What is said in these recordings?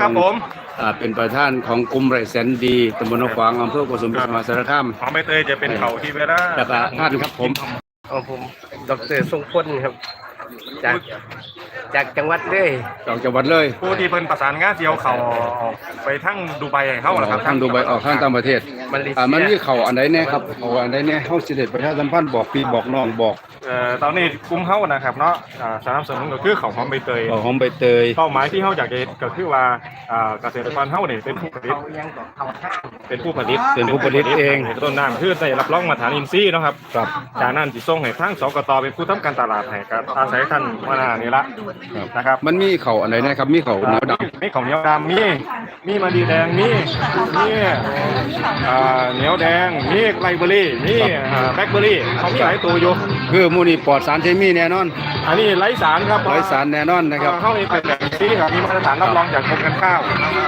ครับผมอ่าเป็นประธานของกลุ่มไรแสนดีตำบลหนองขวางอำเภอโกสุมพิสัยมหาสารคามของใบเตยจะเป็นเขาที่เวลาแล้วก็ท่านครับผมของผมดรทรงพลครับ จากจากจังหวัดเลยจากจังหวัดเลย ผู้ที่เป็นประสานงานเดียวเขาออกไปทั้งดูไบให้เขาเหรอครับทางดูไบออกทางต่างประเทศมาเลเซียอ่ามันมีเข่าอันใดแน่ครับเขาอันใดแน่เฮาสิเด็ดประชาสัมพันธ์บอกพี่บอกน้องบอก เอ่อตอนนี้กลุ่มเขานะครับเนาะอ่าสนับสนุนก็คือเขาของใบเตยบอกของใบเตย เป้าหมายที่เขาอยากจะก็คือว่าอ่าเกษตรกรเขาเนี่ยเป็นผู้ผลิตเขายังบอกเขาท่าเป็นผู้ผลิตเป็นผู้ผลิตเองต้นน้ำคือได้รับรองมาตรฐานอินทรีย์เนาะครับครับจากนั้นจิส่งให้ทางสกตเป็นผู้ทำการตลาดให้กับอาศัยท่านวนานี่ละครับนะครับมันมีเข่าอันใดแน่ครับ มีเข่าเหนียวดำมีของเหนียวดำมีมีมะดีแดงมีมีอ่าเหนียวแดงมีไลเบอรี่มีอ่าแบล็คเบอรี่เขามีหลายตัวอยู่ คือหมูนี่ปลอดสารเคมีแน่นอนอันนี้ไร้สารครับไร้สารแน่นอนนะครับเข้าเองเป็นแบบนี้ครับมีมาตรฐานรับรองจากกรมการข้าว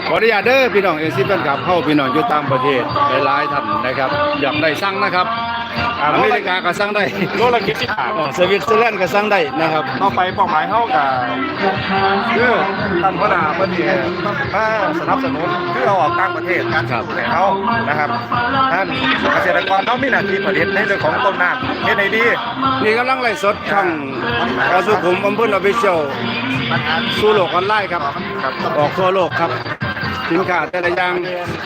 ขออนุญาตเด้อพี่น้องเอซิเนกับเข้าพี่น้องอยู่ต่างประเทศหลายๆท่านนะครับ อยากได้สั่งนะครับ อ่าอเมริกาก็สั่งได้โลละกิจที่ผ่านอ๋อสวิตเซอร์แลนด์ก็สั่งได้นะครับ ต่อไปเป้าหมายเขากับคือท่านพนาเพื่อนที่มาสนับสนุนคือเอาออกต่างประเทศการครับดูแลเขานะครับท่านเกษตรกรเขามีหน้าที่ผลิตในเรื่องของต้นน้ำเฮ็ดให้ดีนี่กำลังไล่สดช่องกระสุขุมอำเภอออฟฟิเชียลสู่โลกออนไลน์ครับครับออกทั่วโลกครับ สินค้าแต่ละอย่าง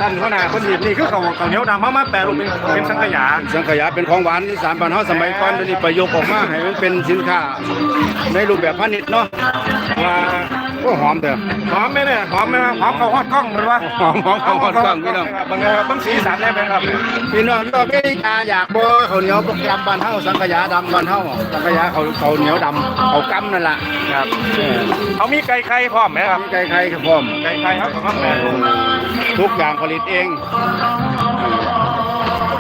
ท่านพนาเพื่อนที่นี่คือเขาเขาวเหนียวดำมามาแปลรูปเป็นเป็นสังขยาสังขยาเป็นของหวานที่สารบ้านเฮาสมัยก่อนเดี๋ยวนี้ประยุกต์ออกมาให้มันเป็นสินค้าในรูปแบบพาณิชย์เนาะว่า โอ้หอมเถอะหอมไหมเนี่ยหอมไหมครับหอมเขาฮอดกล้องมันวะหอมหอมเขาฮอดกล้องพี่น้องบางทีบางสีสันได้ไหมครับพี่น้องก็ไม่อยากอยากบ่ข้าวเหนียวดำบ้านเฮาสังขยาดำบ้านเฮาสังขยาเขาเขาวเหนียวดำเขาวกำนั่นล่ะครับเออเขามีไก่ไข่พร้อมไหมครับมีไก่ไข่ครับพร้อมไก่ไข่ครับของแม่ทุกอย่างผลิตเอง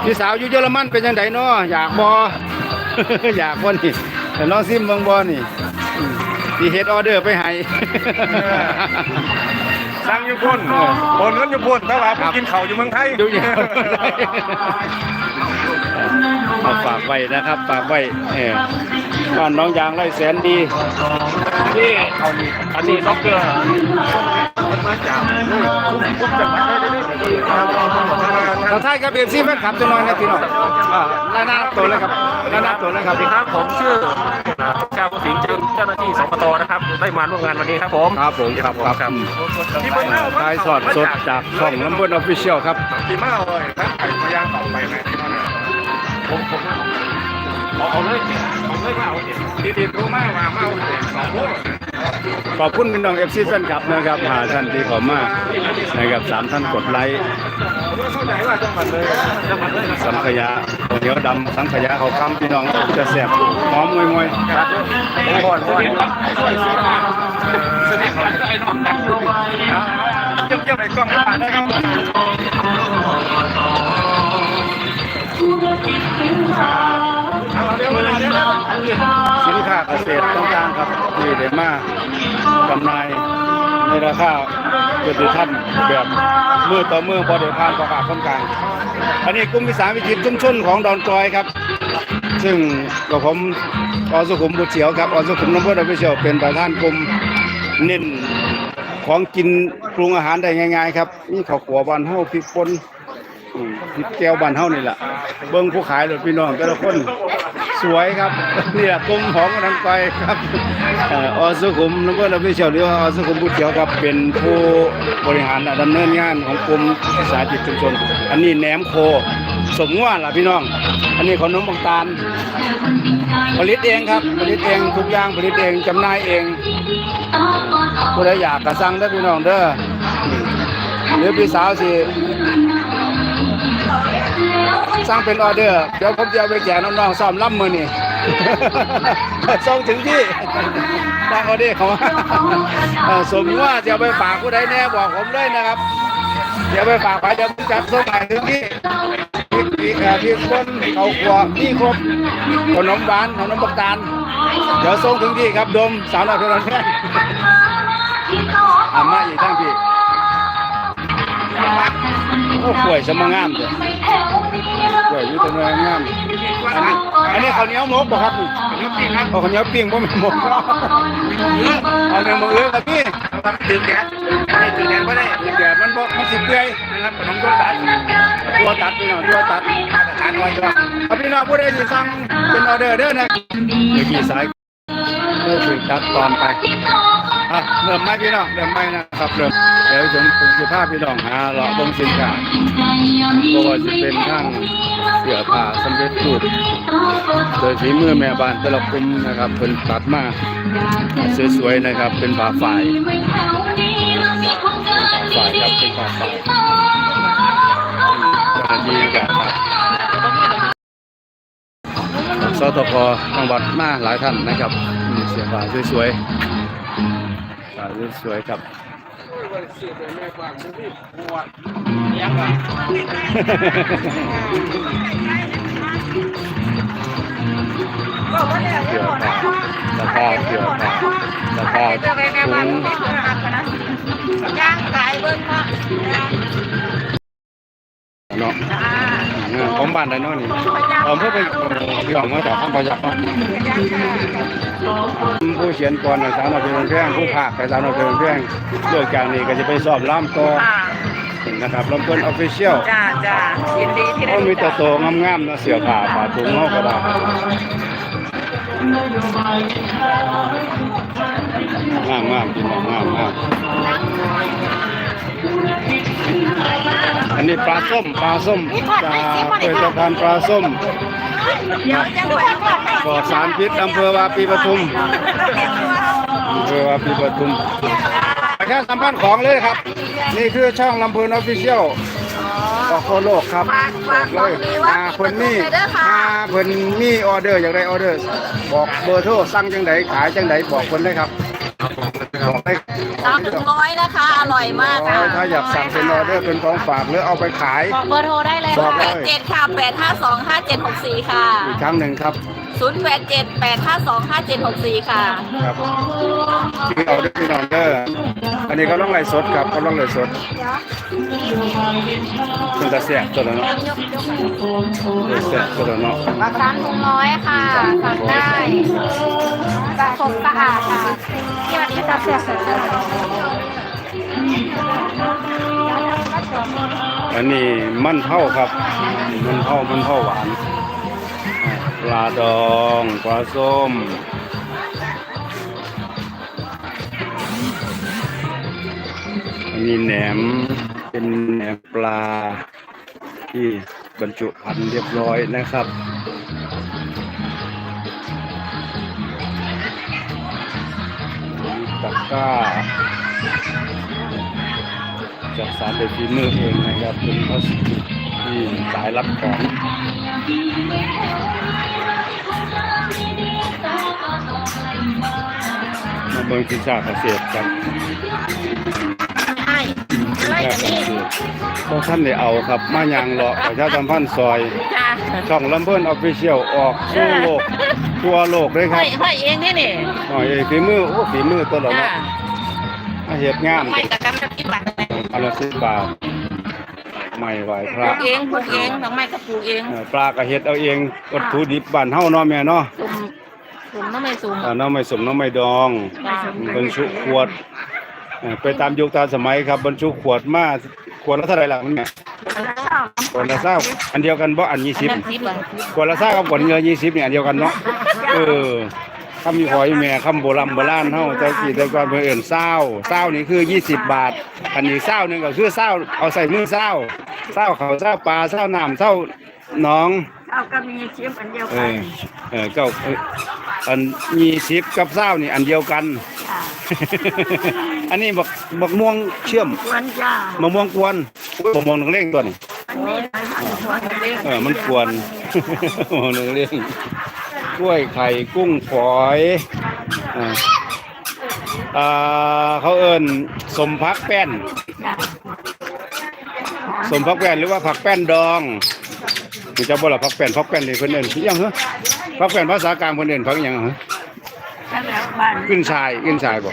พี่สาวอยู่เยอรมันเป็นยังไงเนาะอยากบ่อยากบ่นี่แต่ลองซิมเบิ่งบ่นี่อืม ที่เฮ็ดออเดอร์ไปให้ สั่งอยู่พุ่นโอนเงินอยู่พุ่นแต่ว่าผู้กินเขาวอยู่เมืองไทย ดูอย่าง เอาฝากไว้นะครับ ฝากไว้เออบ้านน้องยางไร่แสนดีนี่อันนี้ด็อกเตอร์มาจากคุ้มจังหวัดได้ได้ได้เราท้ายครับเอฟซีแฟนคลับจะน้อยนะพี่น้องอ่าหน้าหน้าตัวเลยครับหน้าหน้าตัวเลยครับสวัสดีครับผมชื่อชาวสิงห์จึงเจ้าหน้าที่สปตนะครับ ได้มาร่วมงานวันนี้ครับผม ครับผมครับครับที่มาเล่าท้ายสดสดจากช่องน้ำบนออฟฟิเชียลครับที่มาเลยท่านไข่พยางต่อไปไหม ผมผมเอาเอาเลยผมเลยว่าเอาเองที่ที่รู้มาว่ามาเอาเด็กสองคนขอบคุณพี่น้องเอฟซีแฟนคลับนะครับหาท่านที่ขอมานะครับสามท่านกดไลค์เข้าใจว่าจังหวัดเลยจังหวัดเลยสังขยาข้าวเหนียวดำสังขยาเขาวคำพี่น้องจะแซ่บหอมมวยมวยครับก่อนก่อนสนิทกันได้น้องกันเยี่ยมเยี่ยมไปกล้องผ่านได้ครับ สินค้าเกษตรต่างๆครับที่ได้มาจำหน่ายในราคาเกิดท่านแบบมือต่อมือพอเดี๋ยวผ่านประกาศคนกลางอันนี้กลุ่มวิสาหกิจชุมชนของดอนจอยครับ ซึ่งกับผมอสุขุมบุตรเฉียวครับอสุขุมน้ำเพื่อนอภิเชียวเป็นประธานกลุ่มเน้นของกินปรุงอาหารได้ง่าย ๆ ครับนี่ข้าวขัวบานเฮาพริกป่น อืมพแก้วบานเฮานี่แหละเบิ้งผู้ขายรถพี่น้องแต่ละคนสวยครับนี่แหละกลุ่มของดอนจอยครับออสุขุมน้ำเพื่อนอภิเชียวหรือว่าอสุขุมบุตรเฉียวครับเป็นผู้บริหารและดำเนินงานของกลุ่มสาหกิจชุมชนอันนี้แหนมโคสมง่วนล่ะพี่น้อง อันนี้ขนมบางตาล ผลิตเองครับผลิตเองทุกอย่างผลิตเองจำหน่ายเองผู้ใดอยากกระสั่งได้พี่น้องเด้อหรือพี่สาวสิ สั่งเป็นออเดอร์ เดี๋ยวผมจะเอาไปแจกน้องๆซ้อมล่ำมือนี่ ส่งถึงที่สั่งออเดอร์เขามาเอ่อสมว่าจะเอาไปฝากผู้ใดแน่บอกผมเลยนะครับ เดี๋ยวไปฝากไปเดี๋ยวผมจัดส่งไปถึงที่พี่พี่เอ่อพี่คนเขาขวนี่ครบขนมหวานขนมปักตาลเดี๋ยวส่งถึงที่ครับดมสาวน้อยเพลินแค่อามาอีกทั้งพี่ โอ้ป่วยสมงามเด้อป่วยอยู่แตรงงามอันนี้อันนี้ข้าวเหนียวหมกบ่ครับนี่เอาข้าวเหนียวปิ้งบ่แม่นหมกเอาเนื้อหมกเอื้อครับพี่ครับดึงแดดไม่ดึงแดดไม่ได้แดดมันบ่มันสิเปื่อยนะครับขนมตัวตัดตัวตัดพี่น้องตัวตัดมาตรฐานไว้จ้ะเอาพี่น้องผู้ใดสิสั่งเป็นออเดอร์เด้อนะเมื่อกี้สายเมื่อถึงตัดตอนไป อะเริ่มไหมพี่น้องเริ่มไหมนะครับเริ่มเดี๋ยวผมผมจะพาพี่น้องหาเลาะบงสินค้าเพราะว่าจะเป็นทั้งเสื้อผ้าสำเร็จรูปโดยฝีมือแม่บ้านแต่ละกลุ่มนะครับเพิ่นตัดมาสวยๆนะครับ เป็นผ้าฝ้ายฝ่ายครับเป็นฝ่ายฝ่ายเจ้าหน้าที่กับสตพจังหวัดมาหลายท่านนะครับมีเสียฝ่าสวยๆายสวยๆครับเสือผ้าสภาพเสือผ้าสภาพถุงย่างขายเบิ้งพ่อเนาะเออผมบ้านไดเนาะนี่ผมเพื่อไปพี่ของมาจากข้างประยักษ์เนาะ ผู้เขียนก่อนในสาวนาเป็นแพงผู้ภาคในสาวนาเป็นแพงเลือกจากนี้ก็จะไปสอบล่ามต่อค่ะนะครับลำเพิ่นออฟฟิเชียลจ้าจ้ายินดีที่ได้เขามีรู้แตะจักโตงามๆนะเสื้อผ้าผ้าถุงเฮาก็ได้งามงามๆพี่น้องงามงาม อันนี้ปลาส้มปลาส้มจากผลิตภัณฑ์ปลาส้มเดี๋ยวจะดูให้ก่อนให้ปลอดสารพิษอำเภอวาปีปทุมอำเภอวาปีปทุมประชาสัมพันธ์ของเลยครับ นี่คือช่องลำพูนออฟฟิเชียลออกโคโลกครับฝากฝากเลบอกยดีว่าอ่าเพิ่นมีเด้อค่ะอ่าเพิ่นมีออเดอร์อย่างไรออเดอร์ บอกเบอร์โทรสั่งจังไดขายจังไดบอกเพิ่นเลยครับบอกได้ สามถึงร้อยนะคะ อร่อยมากค่ะถ้าอยากสั่งเป็นออเดอร์เป็นของฝากหรือเอาไปขาย บอกเบอร์โทรได้เลยบอกเลยเจ็ดค่ะแปดห้าสองห้าเจ็ดหกสี่ค่ะ อีกครั้งหนึ่งครับ ศูนย์แปดเจ็ดแปดห้าสองห้าเจ็ดหกสี่ค่ะ ครับที่เอาด้วยพี่น้องเด้ออันนี้เขาต้องไลฟ์สดครับเขาต้องไลฟ์สดเป็นตาแสบตัวละเนาะเป็นแสบตัวละเนาะร้านถุงร้อยค่ะสั่งได้สะสมสะอาดค่ะที่วันนี้จะเสียเสร็จแล้วอันนี้มันเท่าครับ มันเท่ามันเท่าหวานอ่า ปลาดองปลาส้มอันนี้แหนมเป็นแหนมปลาที่บรรจุภัณฑ์เรียบร้อยนะครับตะกร้าจัดสารโดยฝีมือเองนะครับเป็นพลาสติกที่สายรับของ มาเบิ่งพิซซ่าเกษตรกันใช่ไม่แค่แต่เกนี่ษตรพวกท่านได้เอาครับ มายางเลาะประชาสัมพันธ์ซอย จ้าช่องลำเพิ่นออฟฟิเชียลออกสู่โลกทั่วโลกเลยคห้รัอบยห้อยเองนี่นี่อ๋อเอ้ยฝีมือโอ้ฝีมือตัวละจ้าเนาะมาเฮ็ดงามห้อยกับกำลังกินบัตรอันละสิบบาทไม่ไหวพระเองปลูกเองน้องไม้ก็ปลูกเอง เออปลาก็เฮ็ดเอาเองวัตถุดิบบ้านเฮาเนาะแม่เนาะสุ่ม สุ่มน้องไม้สุ่มอ่าน้ำไม่สมน้ำไม่ดองจ้าบรรจุขวดเออไปตามยุคตามสมัยครับบรรจุขวดมาขวดละเท่าไหร่ล่ะมันแม่ขวดละเศร้าอันเดียวกันบ่อันยี่สิบนั่นสิบบาทขวดละเศร้ากับขวดเงินยี่สิบเนี่ยอันเดียวกันเนาะเออคำมีพอยแม่คำโบราณโบราณเฮาแต่กี่แต่ก่อนเพิ่นเอิ้นเศร้าเศร้านี่คือ20บาท อันนี้เศร้าหนึงก็คือเศร้าเอาใส่มือเศร้าเศร้าเขาวเศร้าปลาเศร้าน้ำเศร้าหน้อง เอาก็มีชิมอันเดียวเอกันอเออเก้าเอออันยี่สิบกับเศร้านี่อันเดียวกันค่ะอันนี้บักบักม่วงเชื่อมวันจ้ามะม่วงกวนอุ๊ยบักม่วงนักเลงตัวนี้อันนี้ไปผ่านหัวทะเลเออมันกวน มะม่วงนักเลงกล้วยไข่กุ้งฝอยอ่าอ่าเขาเอิ้นสมพักแป้นสมพักแป้นหรือว่าผักแป้นดอง มันจะบ่ละผักแป้นผักแป้นนี่เพิ่นเอิ้นอิหยังเหรอผักแป้นภาษากลางเพิ่นเอิ้นผักอิหยังเหรอแล้วบ้านขึ้นชายขึ้นชายบ่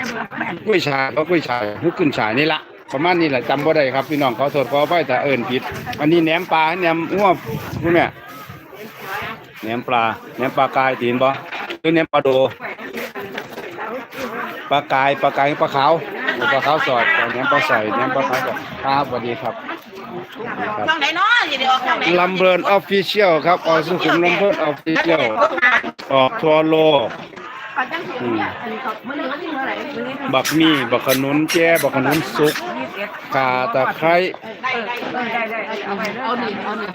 กล้วยชายเขากล้วยชายคือกล้วยชายนี่ละประมาณนี้แหละจำบ่ได้ครับพี่น้องขอโทษขออภัยแต่เอิ้นผิดอันนี้แหนมปลาแหนมง้วคุณแม่แหนมปลาแหนมปลากายตีนบ่หรือแหนมปลาโดปลากายปลากายปลาขาวปลาขาวสอดกับแหนมปลาใส่แหนมปลาขาวสอดครับสวัสดีครับครับ ช่องไหนเนาะอย่าเดี๋ยวออกช่องไหนลำเบิร์นออฟฟิเชียลครับออกสุขุมลำเบิร์นออฟฟิเชียลออกทั่วโลกอืมบักมี่บักขนุนแจ้บักขนุนสุกกาตะไคร้เอาหนึ่งเอาหนึ่ง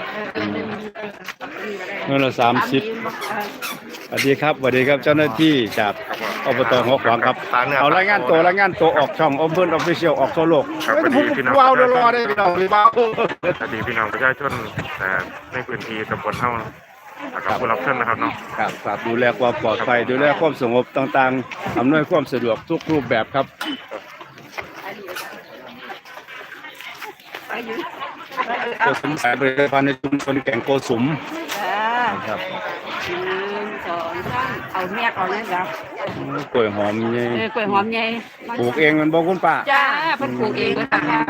เงินละสามสิบสวัสดีครับสวัสดีครับเจ้าหน้าที่จาก อบตหัวขวางครับเอารายงานตัวรายงานตัวออกช่องอมเบิร์นออฟฟิเชียลออกทั่วโลกครับสวัสดีพี่น้อง ว้าวรอได้พี่น้องว้าวสวัสดีพี่น้องประชาชนแต่ในพื้นที่ตำบลเฮานะครับผู้รับเชิญนะครับเนาะครับฝากดูแลความปลอดภัยดูแลความสงบต่างๆอำนวยความสะดวกทุกรูปแบบครับโกสุมสายบริการในชุมชนแก่งโกสุมครับหนึ่งสองสาม เอาแม่เอาเนี่ยจ้ะกล้วยหอมไงเออกล้วยหอมใหญ่ปลูกเองมันบอกคุณป้าจ้าเพิ่นปลูกเองเลยค่ะ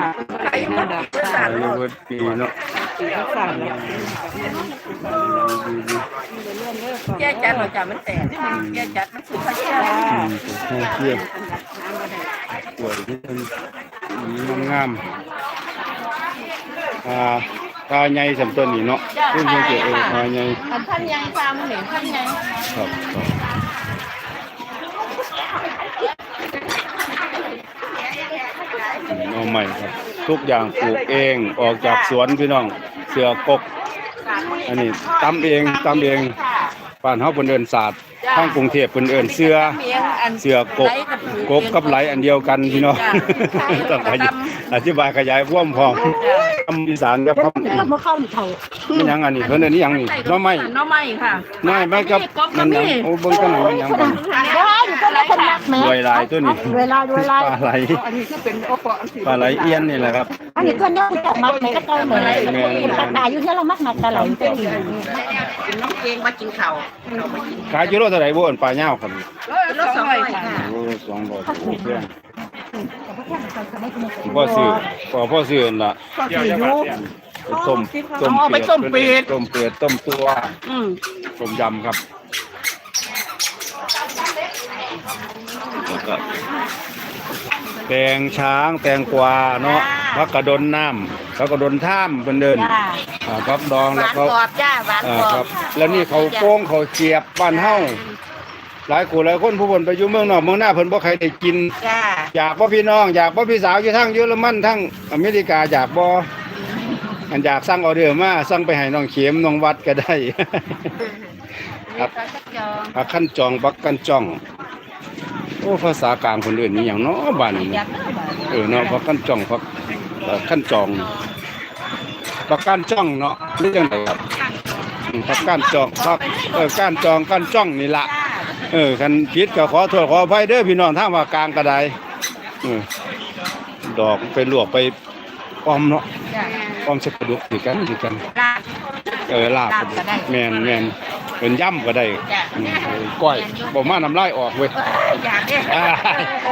ไรเงินดอกจ้าอายุเพิ่นปีเนาะปีละสามแก้จัดหน่อยจ้ะมันแตกแก้จัดมันสุดท้ายจ้าอืมปลูกเทียบกล้วยที่มันมีงามๆอ่าตาใหญ่สำต้นนี่เนาะเพิ่นเพิ่นเกิดเออตาใหญ่อันท่านยังฟาร์มเหลวท่านยังครับ น้องใหม่ครับ ทุกอย่างปลูกเองออกจากสวนพี่น้อง เสือกก อันนี้ตำเองตำเองบ้านเฮาเพิ่นเอิ้นศาสตร์ทางกรุงเทพเพิ่นเอิ้นเสือ เสือกกกกกับไหลอันเดียวกันพี่น้องต้องขยาย อธิบายขยายความพร้อมคำอีสานกับคำก็มาเข้าเถามันหยังอันนี้เพิ่นเอิ้นอิหยังนี่หน้อไม้น้องใหม่ค่ะน้อยไม้กับมันหยังโอ้เบิ่งกันหน่อยมันหยังบัดนี้ว้าวอยู่ก็แล้วคนรักแม่รวยลายตัวนี้เวลาเวลาปลาไหลอันนี้คือเป็นโอปอปลาไหลเอียนนี่แหละครับอันนี้ก็เนี่ยจับมัดไหนก็เจอเหมือนอะไรเป็นปากกาอยู่ที่เรามักมัดตลอดเป็นกินน้องเองมากินข้าวขายกิโลเท่าไหร่บ่เอิ้นปลาเหย้าครับรถสองร้อยค่ะโอ้สองร้อยโอ้เพื่อน พ่อซื้อพ่อพ่อซื้อนั่นล่ะต้มต้มเอาไปต้มเป็ด ต้มเป็ดต้มตัวอืมต้มยำครับแล้วก็แตงช้างแตงกวาเนาะพักกระดนน้ำพักกระดนท่ามเพิ่นเดินอ่าครับดองหแล้ววานเขากรอบจ้าหวานอ่ากรอครับ บแล้วนี่เขาโป้งเขาเจียบบ้านเฮา หลายคนหลายคนผู้คนไปอยู่เมืองนอกเมืองหน้าเพิ่นบ่ใครได้กิน จ้าอยากบ่พี่น้อง อยากบ่พี่สาวอยู่ทั้งเยอรมันทั้งอเมริกาอยากบ่อันอยากสั่งออเดอร์มาสั่งไปให้น้องเข็มน้องวัดก็ได้ ครับปักขั้นจองปักกันจ้อง โอ้ภาษากลางคนอื่นนี่อย่างเนาะบ้านนี้เนาะเออเนาะปักขั้นจ้องปักเอ่อขั้นจองปักกันจ้องเนาะหรือจังไดครับอืมปักกันจองปักเออกันจองกันจ้องนี่ล่ะ เออคันผิดก็ขอโทษขออภัยเด้อพี่น้องถ้าว่ากลางก็ได้เออดอกไปลวกไปออมเนาะออมใส่กระดูกคือกันคือกัน ลาบ เออลาบลาบก็ได้ แมนแมนเป็นย่ำก็ได้จ้ะอืมเออก้อยบอกมาน้ำลายออกเว้ยอยากเนี่ยอ่า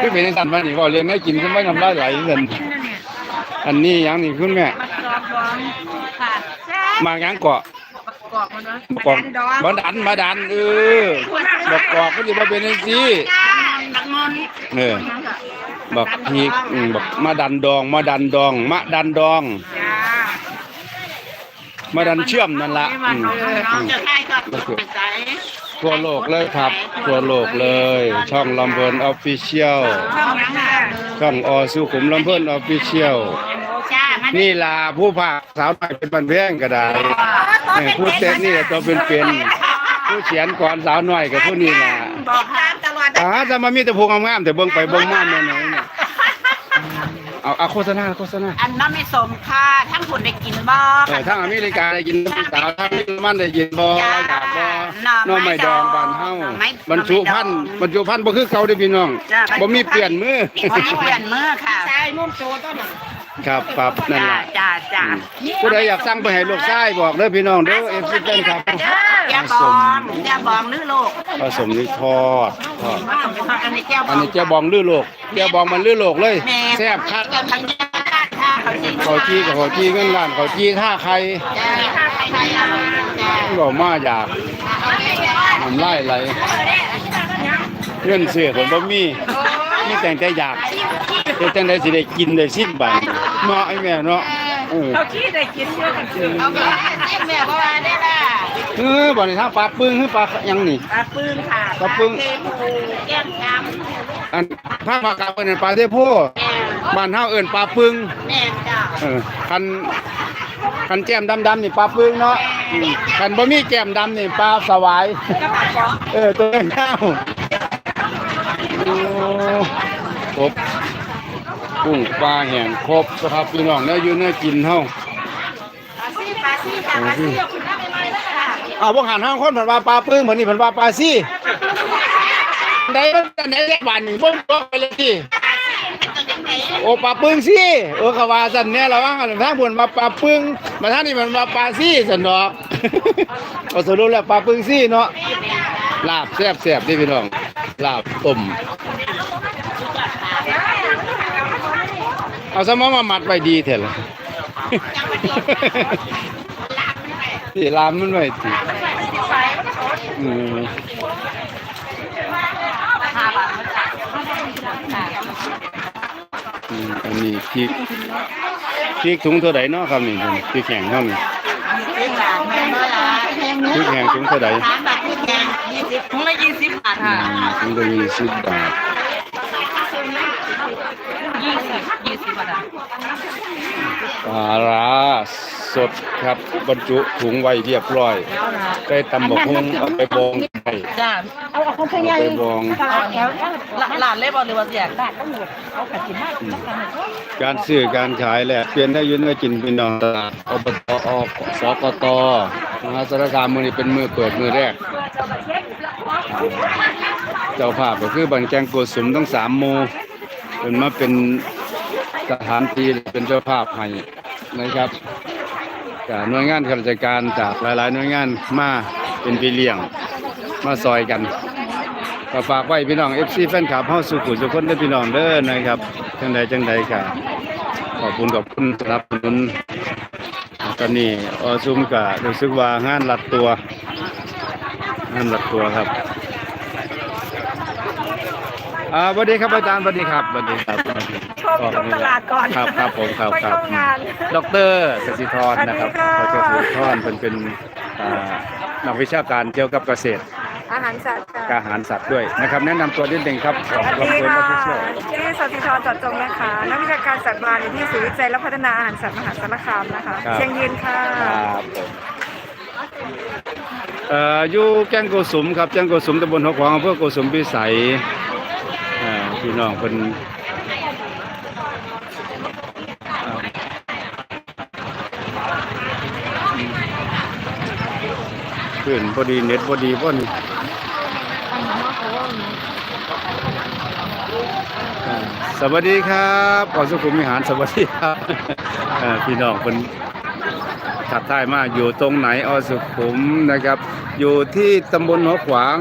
คือเป็นจังสันมานี่ก็เรียนให้กินขึ้นไม่น้ำลายไหลเงินอันนี้หยังนี่คุณแม่ค่ะแซ่บมาหยังเกาะ กอกมันเนาะกอกมาดันมาดันเออบักกอกก็สิมาเป็นจังซี่นักมอนเออบักพริกอืมบักมาดันดองมาดันดองมะดันดองจ้ามาดันเชื่อมนั่นละอืมอืมจะให้ก็ใจทั่วโลกเลยครับทั่วโลกเลย ช่องลำเพลินออฟฟิเชียลช่องนั้นค่ะช่องออสุขุมลำเพลินออฟฟิเชียลจ้ามั นนี่ล่ะผู้ภาคสาวน้อยเป็นบันเพงก็ได้เออผู้เต้นนี่ตัวเป็นเป็นๆผู้เขียนก่อนสาวน้อยกับผู้นี้ล่ะบอกตามตลอดอ่าจะมามีแต่ผู้งามๆแต่เบิ่งไปเบิ่งมาแม่นไหนเนี่ยเอาเอาโฆษณาโฆษณาอันนั้นไม่สมค่าทั้งคุณได้กินบ่เออทั้งอเมริกาได้กินน้ำสาวทั้งเยอรมันได้กินบ่อยากบ่หน่อไม้น้อไม่ดองบ้านเฮาหน่อไม้บรรจุพันธุ์บรรจุพันธุ์บ่คือเก่าเด้อพี่น้องจ้ะ บ่มีเปลี่ยนมือ วันนี้เปลี่ยนมือค่ะ ใช่นุ่มโจต้น ครับครับนั่นจ้าล่ะจ้าจ้าผู้ใดอยากสั่งไปให้ลูกชายบอกเด้อพี่น้องเด้อเอฟซีแฟนครับแก้บองแก้บองลือโลกผสมนี่ทอดทอดอันนี้แก้บอัอนง นี้เจ้าบองลื่อโลกเจ้าบองมันลื่อโลกเลยแม่ แซ่บคักทั้งญาติค่ะเขาสิเขาจี้กับเขาจี้เงินล้านเขาจี้ท่าใครจ้าค่ะใครใครจ้าบอกมาอยากทำไล่ไหลเงินเสียผมบ่มีนี่แต่งแต่อยากฮ็ดจังได๋สิได้กินได้สิ้นบาด เนาะไอ้แม่เนาะเออเอาขี้ได้กินเยอะกันคือเอาไปให้แม่บ่ว่าได้ล่ะเออบ่ได้ทางปลาปึ้งคือปลาหยังนี่ปลาปืนค่ะปลาปึ้งเทปูแก้มยอันภาคมากาเอิ้นปลาเทโพบ้านเฮาเอิ้นปลาปึ้งำแม่จ้าเออคันคันแก้มดำๆนี่ปลาปึ้งเนาะอืมคันบ่มีแก้มดำนี่ปลาสวายก็ปลาเกาะเออตัวเจ้าโอ้ครบ กุ้งปลาแห้งครบนะครับพี่น้องเนื้ออยู่เนื้อกินเฮาปลาซี่ปลาซี่ค่ะปลาซี่เอาคุณได้ไปไหมล่ะค่ะอ้าวพวกหันห้างคนเพิ่นว่าปลาปึ้งเพิ่นนี่เพิ่นว่าปลาซี่ได้มันกันได้แบ้านนี่เพิ่นบอกไปเลยที่โอ้ปลาปึ้งซี่เออเขาว่าซั่นเนี่ยระวังกันทางเพิ่นว่าปลาปึ้งมาทางนี้มันว่าปลาซี่ซั่นดอกเอาสรุปแล้วปลาปึ้งซี่เนาะลาบแซ่บๆเด้พี่น้องลาบต้ม เอาสมองมามัดไว้ดีเถอะล่ะที่ลามมันไว้ทีอืมอืมอันนี้พริกพริกถุงเท่าไหร่เนาะครับนี่พริกแห้งเท่านี้พริกแห้งถุงเท่าไหร่สามบาทที่แพงยี่สิบถุงละยี่สิบบาทอืค่ะมถุงละยี่สิบบาท ยี่สิบยี่สิบบาท ปลาร้าสดครับบรรจุถุงไว้เรียบร้อยใส่ตำบักหุ่งเอาไปบองไปจ้าเอาเอาขอายไปบองหลานเล่บอลหรือว่าเสียงหัวการซื้อการขายแหละเปลี่ยนได้ยืนไว้กินพี่น้องตลาดอบตอสกตมหาสารคามมือนี้เป็นมือเปิดมือแรก เจ้าภาพก็คือบันแจงโกสุมทั้งสามหมูเป็นมาเป็นสถานที่เป็นเจ้าภาพให้ นะครับจากหน่วยงานข้าราชการจากหลาย ๆ หน่วยงานมาเป็นพี่เลี้ยงมาซอยกันก็ฝากไว้พี่น้อง FC แฟนคลับเฮาสู่ขุทุกคนเด้อพี่น้องเด้อนะครับจังใดจังใดก็ขอบคุณขอบคุณสนับสนุนตอนนี้ออซุมก็รู้สึกว่างานรัดตัวงานรัดตัวครับอ่าสวัสดีครับอาจารย์สวัสดีครับสวัสดีครับ มชมตลาดก่อนครับครับผมครับไปครับเข้างานดอกเตอรสสิธรนะครับสวัสดดีรค่ะสสิธรเป็นเป็นอ่านักวิชาการเกี่ยวกับเกษตร อาหารสัตว์กาหารสัตว์ด้วยนะครับ แนะนำตัวนิดหนึ่งครับสวัสลำดีเพลินค่ะออฟฟิเชียลชื่อสติธรจัดจงนะคะนักวิชาการสัตว์บาลอยู่ที่ศูนย์วิจัยและพัฒนาอาหารสัตว์มหาสารคามนะคะเชียงยืนค่ะครับผมเอ่ออยู่แก้งโกสุมครับแก้งโกสุมตำบลหัวขวางอำเภอโกสุมพิสัยอ่าพี่น้องเป็น ขึ้นพอดีเน็ตพอดีพ่นอ่าสวัสดีครับขอสุขุมวิหารสวัสดีครับพี่น้องเป็นถัดท้ายมาอยู่ตรงไหนอสุขุมนะครับ อยู่ที่ตำบลหัวขวาง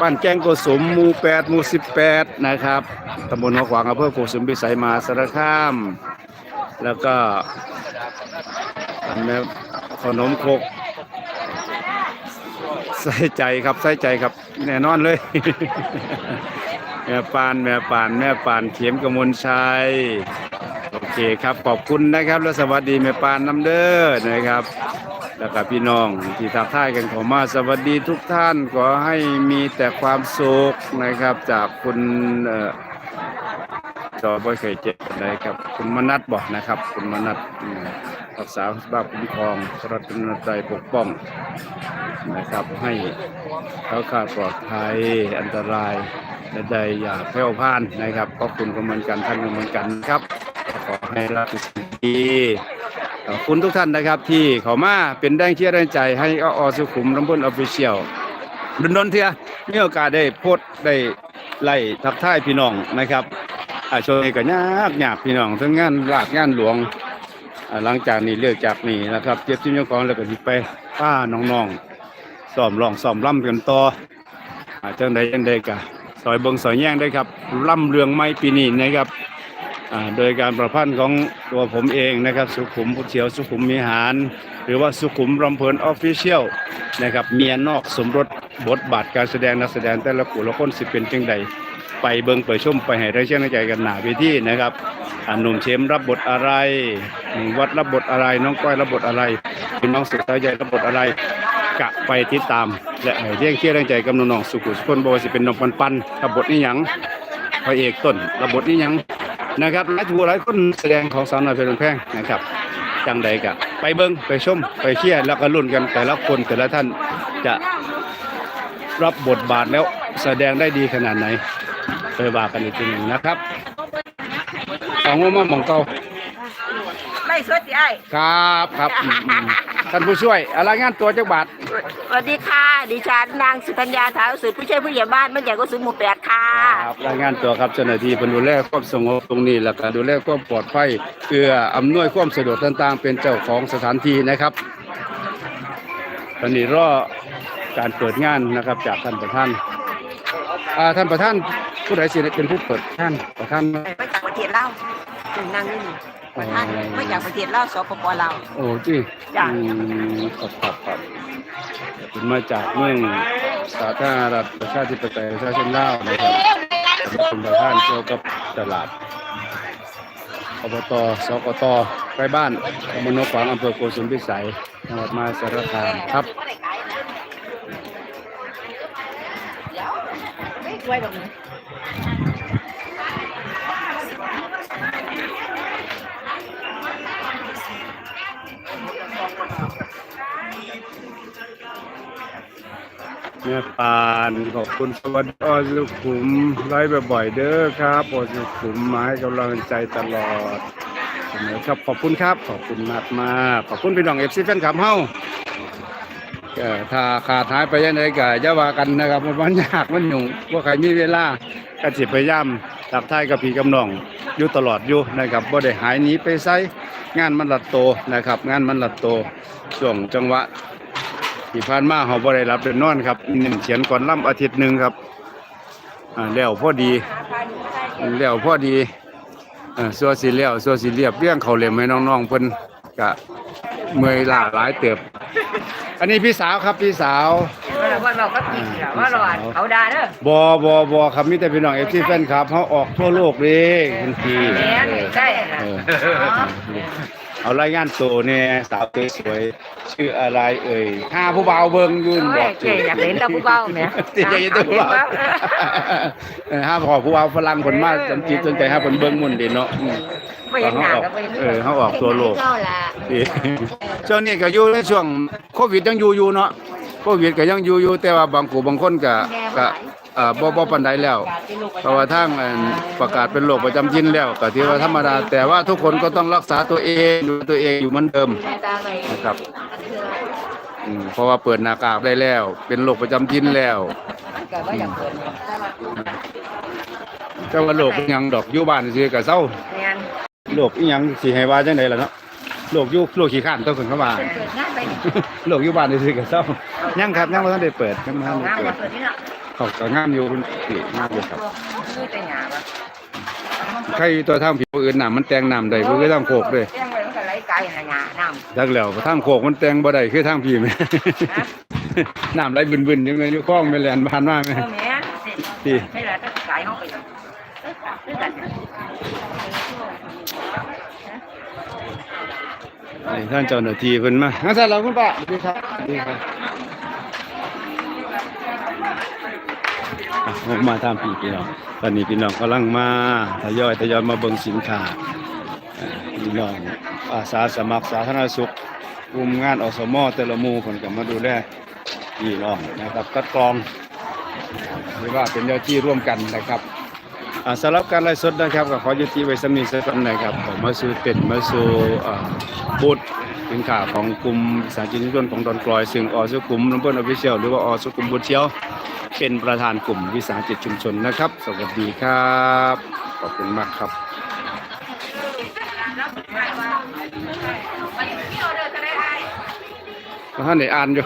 บ้านแกงโกสมหมู่8หมู่18นะครับตำบลหัวขวางอำเภอโกสุมพิสัยมาสารคาม แล้วก็ขนมครก ใส่ใจครับใส่ใจครับ แน่นอนเลย แม่ปานแม่ปานแม่ปานเข็มกมลชัยโอเคครับขอบคุณนะครับ และสวัสดีแม่ปานน้ำเด้อนะครับ แล้วก็พี่น้องที่ทักทายกันขอมาสวัสดีทุกท่านขอให้มีแต่ความสุขนะครับ จากคุณเอ่อจอบ่เคยเจ็บเลยครับ คุณมนัทบอกนะครับ คุณมนัท รักษาสุภาพคุ้มครองรัตนใจปกป้องนะครับให้เขาขาดปลอดภัยอันตรายและใดอย่าแผ่วพล่านนะครับขอบคุณก็เหมือนกันท่านก็เหมือนกันครับ ขอให้รับสิ่งดีขอบคุณทุกท่านนะครับที่เขามาเป็นแรงเชียร์แรงใจให้ออสุขุมลำบนออฟฟิเชียลดนดนๆเทียมีโอกาสได้โพสได้ไล่ทักทายพี่น้องนะครับอาช่วนี้ก็ยากยากพี่น้องทั้งงานรากงานหลวง หลังจากนี้เลิกจากนี้นะครับเจ็บชิ้นยกของแล้วก็ไปป้าน้องๆซ้อมร้องซ้อมร่ำกันต่อจังใดจังใดกะซอยเบิงซอยแย่งได้ครับร่ำเรืองไม้ปีนี้นะครับโดยการประพันธ์ของตัวผมเองนะครับ สุขุมพุทเฉียวสุขุมมีหาร หรือว่าสุขุมรำเพลินออฟฟิเชียลนะครับเมียนอกสมรสบทบาทการแสดงนักแสดงแต่ละผู้ละคนสิเป็นจังใด ไปเบิงไปชมไปให้ได้เชื่อใจกันหนาเวทีนะครับอ่าหนุ่มเชมรับบทอะไรหนุ่มวัดรับบทอะไร น้องก้อยรับบทอะไรพี่น้องสุดท้ายใจรับบทอะไรกะไปติดตาม และให้เรียงเชื่อแรงใจกับน้องๆสุขุสุคนบ่ว่าสิเป็นน้องปันปันรับบทนี้ยังพระเอกต้นรับบทนี้ยังนะครับหลายทัวหลายคนแสดงของสาวน้อยเพลินแพงนะครับจังใดกะไปเบิงไปชมไปเชียร์แล้วก็ลุ้นกันแต่ละคนแต่ละท่านจะรับบทบาทแล้วแสดงได้ดีขนาดไหน ไปว่ากันอีกทีหนึ่งนะครับเอางมาหมองเก่าไล่สดสิไอ้ครับครับอืมอืมท่านผู้ช่วยอะไรงานตัวจักบาทสวัสดีค่ะ ดิฉันนางสุธัญญาถาวสุดผู้ช่วยผู้ใหญ่บ้านบ้านใหญ่ก็สุหมู่แปดค่ะ ครับรายงานตัวครับเจ้าหน้าที่เพิ่นดูแลความสงบตรงนี้แล้วก็ดูแลความปลอดภัยเพื่ออำนวยความสะดวกต่างๆ เป็นเจ้าของสถานที่นะครับ ตอนนี้รอการเปิดงานนะครับจากท่านประธานอ่าท่านประธาน ผู้ใดสิเป็นผู้เปิดท่านประธานมาจากประเทศลาวถึงนั่งนี่นี่ประธานอ๋อมาจากประเทศลาวสปปลาวโอ้จีจ้ะอืมครับครับครับเป็นมาจากเมืองสาธารณรัฐประชาธิปไตยประชาชนลาวนะครับเป็นประธานเกี่ยวกับตลาดอบตสกตใกล้บ้านตำบลโนนขวางอำเภอโกสุมพิสัยจังหวัดมหาสารคามครับ แม่ยปานขอบคุณสวัสดีอ้อสุขุมไลฟ์บ่อยๆเด้อครับอ้อสุขุมมาให้กำลังใจตลอดเสมอครับขอบคุณครับ ขอบคุณมากมากขอบคุณพี่น้องเอฟซีแฟนคลับเฮาเอ่อถ้าขาดหายไปยังไงก็อย่าว่ากันนะครับ มันมันยากมันยุ่งว่าใครมีเวลา ก็สิพยายามตับท้ายกับพี่กับน้องอยู่ตลอดอยู่นะครับบ่ได้หายหนีไปไสงานมันหลัดโตนะครับ งานมันหลัดโตช่วงจังหวะที่ผ่านมาเขาบ่ได้รับเป็นนอนครับหนึ่งเขียนก่อนล่ำอาทิตย์หนึ่งครับแล้วพอดีแล้วพอดีอ่าสัวสิแล้วสัวสิเรียบเรื่องเขาเล่มให้น้องๆเพิ่นกะเมื่อยล้าหลายเติบ อันนี้พี่สาวครับพี่สาว ว่าเราก็ผิดอะว่าเราอานเขาด่าเด้อบอบอบอครับมีแต่พี่น้องเอฟซีแฟนครับเขาออกทั่วโลกเลยคุณพี่แม่นใช่นะเออเอารายงานตัวเนี่ยสาวสวยๆชื่ออะไรเอ่ยห้าผู้เบาวเบิ่งยุ่นบโอ้อยกเจ๊อยากเห็นแต่ผู้เบาแหม่เจ๊อยากเห็นแต่ผู้เบาวเออห้าพอผู้เบาวฝรั่งคนมากสนจิตสนใจห้าคนเบิ่งมุ่นเด่นเนาะอืมไม่เห็นหน้าก็ไม่เออเขาออกตัวโลก เจ้าละดีช่วงนี้ก็อยู่ในช่วงโควิดยังอยู่อยู่เนาะ วิดก็ยังอยู่อยู่แต่ว่าบางกูบางคนก็ก็เอ่อบ่บ่ปานใดแล้วเพราะว่าทางเอิ่นประกาศเป็นโรคประจำถิ่นแล้วก็ถือว่าธรรมดา แต่ว่าทุกคนก็ต้องรักษาตัวเองดูตัวเองอยู่เหมือนเดิมนะครับอืมเพราะว่าเปิดหน้ากากได้แล้ว เป็นโรคประจำถิ่นแล้วก็ว่าอยากเปิดเจ้าว่าโรคอิหยังดอกอยู่บ้านซื่อก็เซาแม่น โรคอีหยังสิให้ว่าจังไดล่ะเนาะ โรคอยู่โรคขี้ข้านต้องเพิ่นเข้ามาเปิดงานไปโลกอยู่บ้านซื่อๆก็เศร้ายังครับยังบ่ทันได้เปิดยังบ่ทันได้งานเปิมาดเปิดนี่เนาะเขาก็งามอยู่คุณพี่งามอยู่ครับ คือแต่หยาบใครตัวทางผิวอื่นน่ะมันแต่งน้ำได้บ่คือทางโคกเด้แจ้งไว้มันก็ไหลไกลน่ะหยาน้ำจักแล้วทางโคกมันแต่งบ่ได้คือทางพี่แม่น้ำไหลบึนๆอยู่แม่อยู่คลองแม่แล่นผ่านมาแม่เออแม่นพี่ให้ละตั้งสายห้องไปเลยคือกัน นี่ ท่านเจ้าหน้าที่เพิ่นมางั้นซะแล้วคุณป้าดีครับดีครับอะผมมาทางพี่พี่น้อง ตอนนี้พี่น้องกำลังมาทยอยทยอยมาเบิ่งสินค้าพี่น้องอาสาสมัครสาธารณสุขกลุ่มงานอสมแต่ละมูคนก็มาดูแลพี่น้องนะครับ คัดกรองหรือว่าเป็นเจ้าที่ร่วมกันนะครับ สำหรับการไลฟ์สดนะครับก็ขอยุติไว้สำนีสักก่อนนะครับมมาสู่เต็นมาสู่อ่าบูธสินค้าของกลุ่มสาธารณชนของดอนกลอย ซึ่งอสุขุมน้ำเปิ้ลออฟฟิเชียลหรือว่าอสุขุมบุญเชียว เป็นประธานกลุ่มวิสาหกิจชุมชนนะครับ สวัสดีครับ ขอบคุณมากครับท่านได้อ่านอยู่